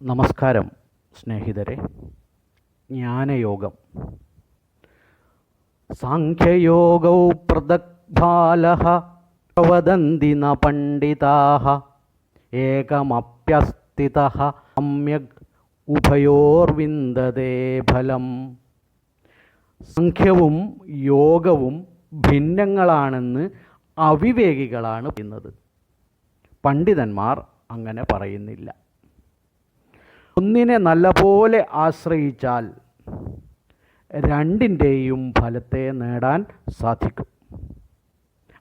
നമസ്കാരം സ്നേഹിതരെ. ജ്ഞാനയോഗം. സാഖ്യയോഗൗ പൃഥഗ്ഭാലഃ വദന്തി ന പണ്ഡിതാ ഏകമപ്യസ്ഥിതः സമ്യക് ഉഭയോർവിന്ദതേ ഫലം. സംഖ്യവും യോഗവും ഭിന്നങ്ങളാണെന്ന് അവിവേകികളാണ് പറയുന്നത്. പണ്ഡിതന്മാർ അങ്ങനെ പറയുന്നില്ല. ഒന്നിനെ നല്ലപോലെ ആശ്രയിച്ചാൽ രണ്ടിന്റെയും ഫലത്തെ നേടാൻ സാധിക്കും.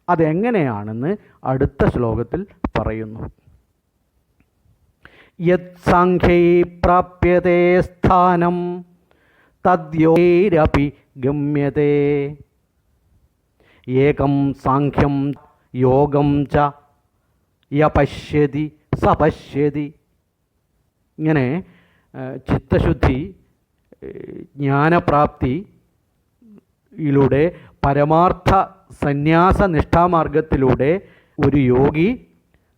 അതെങ്ങനെയാണെന്ന് അടുത്ത ശ്ലോകത്തിൽ പറയുന്നു. യത് സാഖ്യൈ പ്രാപ്യത്തെ സ്ഥാനം തദ്യോരപി ഗമ്യത്തെ ഏകം സാഖ്യം യോഗം ച യപശ്യതി സപശ്യതി. ഇങ്ങനെ ചിത്തശുദ്ധി ജ്ഞാനപ്രാപ്തിയിലൂടെ പരമാർത്ഥ സന്യാസ നിഷ്ഠാമാർഗത്തിലൂടെ ഒരു യോഗി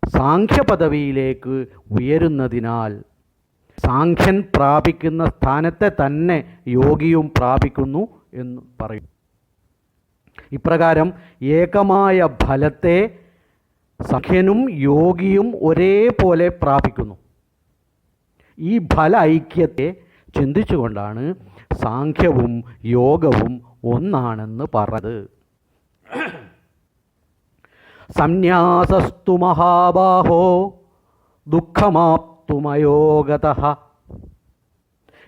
സാഖ്യപദവിയിലേക്ക് ഉയരുന്നതിനാൽ സാഖ്യൻ പ്രാപിക്കുന്ന സ്ഥാനത്തെ തന്നെ യോഗിയും പ്രാപിക്കുന്നു എന്ന് പറയും. ഇപ്രകാരം ഏകമായ ഫലത്തെ സഖ്യനും യോഗിയും ഒരേപോലെ പ്രാപിക്കുന്നു. ഈ ഫല ഐക്യത്തെ ചിന്തിച്ചുകൊണ്ടാണ് സാഖ്യവും യോഗവും ഒന്നാണെന്ന് പറഞ്ഞത്. സംന്യാസസ്തു മഹാബാഹോ ദുഃഖമാപ്തുമയോഗത.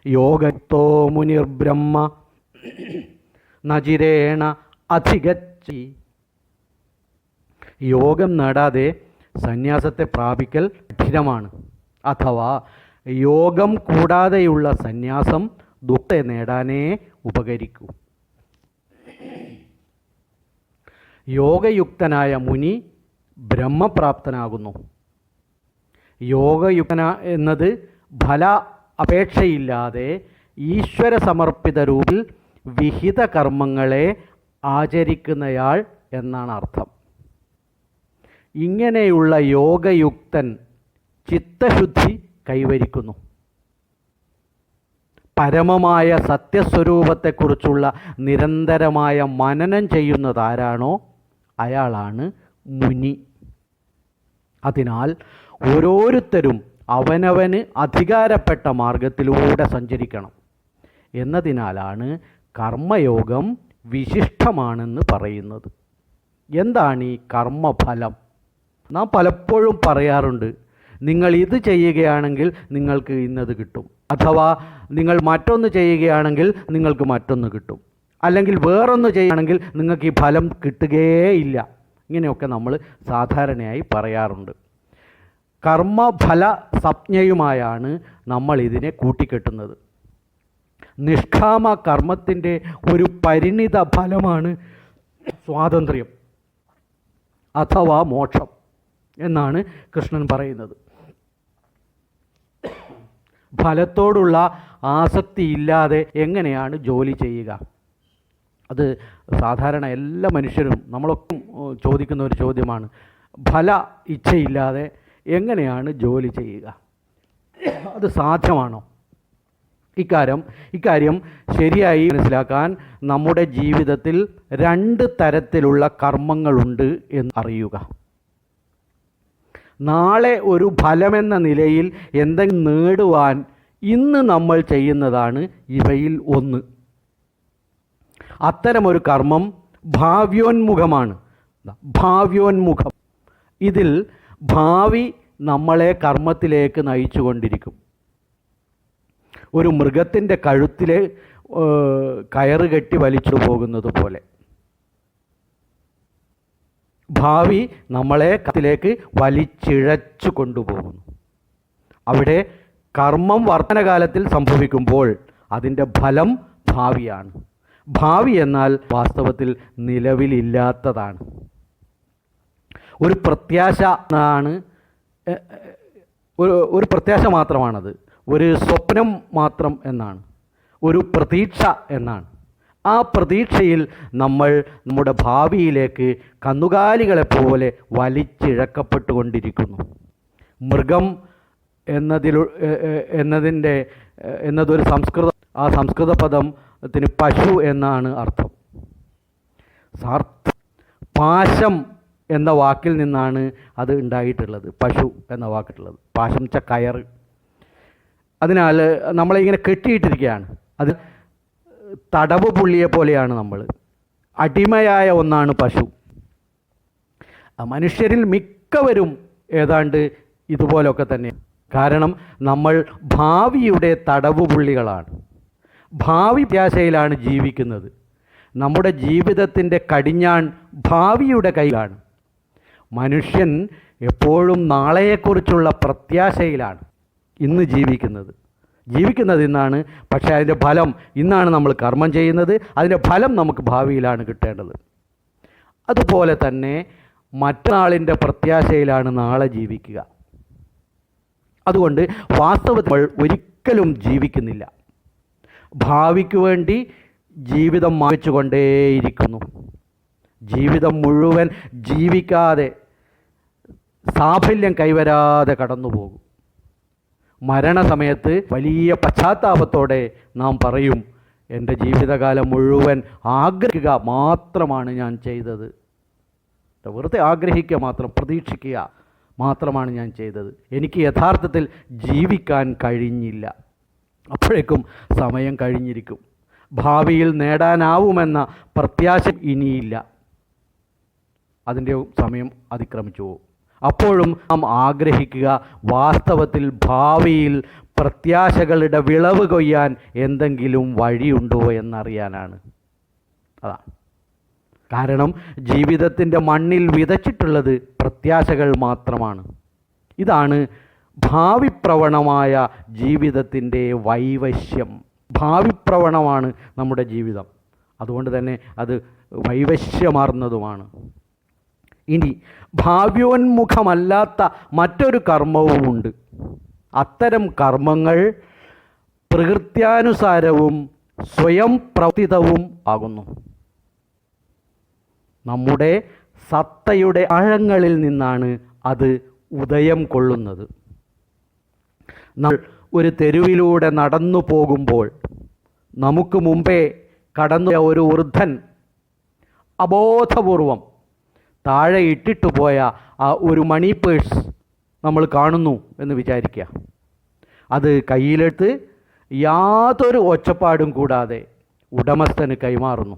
യോഗത്തോ മുനിർബ്രഹ്മ നജിരേണ അധികച്ചി യോഗം നേടാതെ സന്യാസത്തെ പ്രാപിക്കൽ കഠിനമാണ്. അഥവാ യോഗം കൂടാതെയുള്ള സന്യാസം ദുഃഖത്തെ നേടാനേ ഉപകരിക്കൂ. യോഗയുക്തനായ മുനി ബ്രഹ്മപ്രാപ്തനാകുന്നു. യോഗയുക്തന എന്നത് ഫല അപേക്ഷയില്ലാതെ ഈശ്വര സമർപ്പിത രൂപിൽ വിഹിത കർമ്മങ്ങളെ ആചരിക്കുന്നയാൾ എന്നാണ് അർത്ഥം. ഇങ്ങനെയുള്ള യോഗയുക്തൻ ചിത്തശുദ്ധി കൈവരിക്കുന്നു. പരമമായ സത്യസ്വരൂപത്തെക്കുറിച്ചുള്ള നിരന്തരമായ മനനം ചെയ്യുന്നതാരാണോ? അയാളാണ് മുനി. അതിനാൽ ഓരോരുത്തരും അവനവന് അധികാരപ്പെട്ട മാർഗത്തിലൂടെ സഞ്ചരിക്കണം. എന്നതിനാലാണ് കർമ്മയോഗം വിശിഷ്ടമാണെന്ന് പറയുന്നത്. എന്താണ് ഈ കർമ്മഫലം? നാം പലപ്പോഴും പറയാറുണ്ട് നിങ്ങൾ ഇത് ചെയ്യുകയാണെങ്കിൽ നിങ്ങൾക്ക് ഇന്നത് കിട്ടും. അഥവാ നിങ്ങൾ മറ്റൊന്ന് ചെയ്യുകയാണെങ്കിൽ നിങ്ങൾക്ക് മറ്റൊന്ന് കിട്ടും. അല്ലെങ്കിൽ വേറൊന്ന് ചെയ്യുകയാണെങ്കിൽ നിങ്ങൾക്ക് ഈ ഫലം കിട്ടുകയേയില്ല. ഇങ്ങനെയൊക്കെ നമ്മൾ സാധാരണയായി പറയാറുണ്ട്. കർമ്മഫല സംജ്ഞയുമായാണ് നമ്മൾ ഇതിനെ കൂട്ടിക്കെട്ടുന്നത്. നിഷ്കാമ കർമ്മത്തിന്റെ ഒരു പരിണിത ഫലമാണ് സ്വാതന്ത്ര്യം. അഥവാ മോക്ഷം എന്നാണ് കൃഷ്ണൻ പറയുന്നത്. ഫലത്തോടുള്ള ആസക്തി ഇല്ലാതെ എങ്ങനെയാണ് ജോലി ചെയ്യുക? അത് സാധാരണ എല്ലാ മനുഷ്യരും നമ്മളൊക്കെ ചോദിക്കുന്ന ഒരു ചോദ്യമാണ്. ഫല ഇച്ഛയില്ലാതെ എങ്ങനെയാണ് ജോലി ചെയ്യുക? അത് സാധ്യമാണോ? ഇക്കാര്യം ഇക്കാര്യം ശരിയായി മനസ്സിലാക്കാൻ നമ്മുടെ ജീവിതത്തിൽ രണ്ട് തരത്തിലുള്ള കർമ്മങ്ങളുണ്ട് എന്ന് അറിയുക. നാളെ ഒരു ഫലമെന്ന നിലയിൽ എന്തെങ്കിലും നേടുവാൻ ഇന്ന് നമ്മൾ ചെയ്യുന്നതാണ് ഇവയിൽ ഒന്ന്. അത്തരമൊരു കർമ്മം ഭാവ്യോന്മുഖമാണ്. ഭാവ്യോന്മുഖം. ഇതിൽ ഭാവി നമ്മളെ കർമ്മത്തിലേക്ക് നയിച്ചുകൊണ്ടിരിക്കും. ഒരു മൃഗത്തിന്റെ കഴുത്തിലെ കയറ് കെട്ടി വലിച്ചു പോകുന്നത് പോലെ. ഭാവി നമ്മളെ കത്തിലേക്ക് വലിച്ചിഴച്ചു കൊണ്ടുപോകുന്നു. അവിടെ കർമ്മം വർത്തനകാലത്തിൽ സംഭവിക്കുമ്പോൾ അതിന്റെ ഫലം ഭാവിയാണ്. ഭാവി എന്നാൽ വാസ്തവത്തിൽ നിലവിലില്ലാത്തതാണ്. ഒരു പ്രത്യാശ ആണ് ഒരു ഒരു പ്രത്യാശ മാത്രമാണത്. ഒരു സ്വപ്നം മാത്രം എന്നാണ്. ഒരു പ്രതീക്ഷ എന്നാണ്. ആ പ്രതീക്ഷയിൽ നമ്മൾ നമ്മുടെ ഭാവിയിലേക്ക് കന്നുകാലികളെപ്പോലെ വലിച്ചിഴക്കപ്പെട്ടുകൊണ്ടിരിക്കുന്നു. മൃഗം എന്നതിൽ എന്നതിന്റെ എന്നതൊരു സംസ്കൃത ആ സംസ്കൃത പദത്തിന് പശു എന്നാണ് അർത്ഥം. സാർത്ഥ പാശം എന്ന വാക്കിൽ നിന്നാണ് അത് ഉണ്ടായിട്ടുള്ളത്. പശു എന്ന വാക്കിട്ടുള്ളത്. പാശം ച കയർ അതിനാൽ നമ്മളിങ്ങനെ കെട്ടിയിട്ടിരിക്കുകയാണ്. അത് തടവ് പുള്ളിയെ പോലെയാണ് നമ്മൾ അടിമയായ ഒന്നാണ് പശു. മനുഷ്യരിൽ മിക്കവരും ഏതാണ്ട് ഇതുപോലൊക്കെ തന്നെ കാരണം നമ്മൾ ഭാവിയുടെ തടവ് പുള്ളികളാണ്. ഭാവി പ്രത്യാശയിലാണ് ജീവിക്കുന്നത്. നമ്മുടെ ജീവിതത്തിന്റെ കടിഞ്ഞാൺ ഭാവിയുടെ കയ്യിലാണ്. മനുഷ്യൻ എപ്പോഴും നാളെയെക്കുറിച്ചുള്ള പ്രത്യാശയിലാണ് ഇന്ന് ജീവിക്കുന്നത്. ജീവിക്കുന്നത് ഇന്നാണ്. പക്ഷേ അതിന്റെ ഫലം ഇന്നാണ് നമ്മൾ കർമ്മം ചെയ്യുന്നത്. അതിന്റെ ഫലം നമുക്ക് ഭാവിയിലാണ് കിട്ടേണ്ടത്. അതുപോലെ തന്നെ മറ്റന്നാളിന്റെ പ്രത്യാശയിലാണ് നാളെ ജീവിക്കുക. അതുകൊണ്ട് വാസ്തവത്തിൽ ഒരിക്കലും ജീവിക്കുന്നില്ല. ഭാവിക്ക് വേണ്ടി ജീവിതം മായ്ച്ചുകൊണ്ടേയിരിക്കുന്നു. ജീവിതം മുഴുവൻ ജീവിക്കാതെ സാഫല്യം കൈവരാതെ കടന്നു പോകും മരണസമയത്ത് വലിയ പശ്ചാത്താപത്തോടെ നാം പറയും എന്റെ ജീവിതകാലം മുഴുവൻ ആഗ്രഹിക്കുക മാത്രമാണ് ഞാൻ ചെയ്തത്. വെറുതെ ആഗ്രഹിക്കുക മാത്രം പ്രതീക്ഷിക്കുക മാത്രമാണ് ഞാൻ ചെയ്തത്. എനിക്ക് യഥാർത്ഥത്തിൽ ജീവിക്കാൻ കഴിഞ്ഞില്ല. അപ്പോഴേക്കും സമയം കഴിഞ്ഞിരിക്കും. ഭാവിയിൽ നേടാനാവുമെന്ന പ്രത്യാശ ഇനിയില്ല. അതിന്റെ സമയം അതിക്രമിച്ചു പോകും. അപ്പോഴും നാം ആഗ്രഹിക്കുക വാസ്തവത്തിൽ ഭാവിയിൽ പ്രത്യാശകളുടെ വിളവ് കൊയ്യാൻ എന്തെങ്കിലും വഴിയുണ്ടോ എന്നറിയാനാണ്. അതാണ് കാരണം ജീവിതത്തിന്റെ മണ്ണിൽ വിതച്ചിട്ടുള്ളത് പ്രത്യാശകൾ മാത്രമാണ്. ഇതാണ് ഭാവിപ്രവണമായ ജീവിതത്തിന്റെ വൈവശ്യം. ഭാവിപ്രവണമാണ് നമ്മുടെ ജീവിതം. അതുകൊണ്ട് തന്നെ അത് വൈവശ്യമാർന്നതുമാണ്. ഇനി ഭാവ്യോന്മുഖമല്ലാത്ത മറ്റൊരു കർമ്മവുമുണ്ട് അത്തരം കർമ്മങ്ങൾ പ്രകൃത്യാനുസാരവും സ്വയം പ്രവർത്തിതവും ആകുന്നു. നമ്മുടെ സത്തയുടെ ആഴങ്ങളിൽ നിന്നാണ് അത് ഉദയം കൊള്ളുന്നത്. നമ്മൾ ഒരു തെരുവിലൂടെ നടന്നു പോകുമ്പോൾ നമുക്ക് മുമ്പേ കടന്നു ഒരു വൃദ്ധൻ അബോധപൂർവം താഴെ ഇട്ടിട്ടു പോയ ആ ഒരു മണി പേഴ്സ് നമ്മൾ കാണുന്നു എന്ന് വിചാരിക്കുക. അത് കയ്യിലെടുത്ത് യാതൊരു ഒച്ചപ്പാടും കൂടാതെ ഉടമസ്ഥന് കൈമാറുന്നു.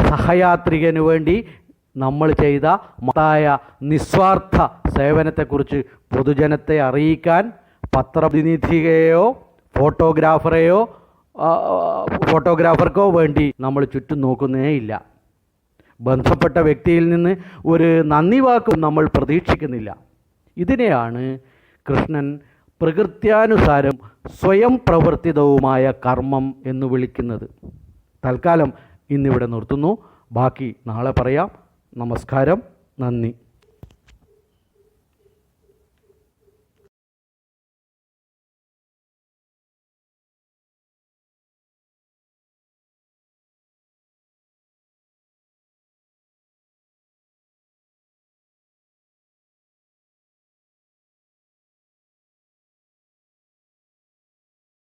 സഹയാത്രികന് വേണ്ടി നമ്മൾ ചെയ്ത മതായ നിസ്വാർത്ഥ സേവനത്തെക്കുറിച്ച് പൊതുജനത്തെ അറിയിക്കാൻ പത്രപ്രതിനിധിയെയോ ഫോട്ടോഗ്രാഫറെയോ ഫോട്ടോഗ്രാഫർക്കോ വേണ്ടി നമ്മൾ ചുറ്റും നോക്കുന്നേ ഇല്ല. ബന്ധപ്പെട്ട വ്യക്തിയിൽ നിന്ന് ഒരു നന്ദി വാക്കും നമ്മൾ പ്രതീക്ഷിക്കുന്നില്ല. ഇതിനെയാണ് കൃഷ്ണൻ പ്രകൃത്യാനുസാരം സ്വയം പ്രവർത്തിതവുമായ കർമ്മം എന്ന് വിളിക്കുന്നത്. തൽക്കാലം ഇന്നിവിടെ നിർത്തുന്നു. ബാക്കി നാളെ പറയാം. നമസ്കാരം. നന്ദി.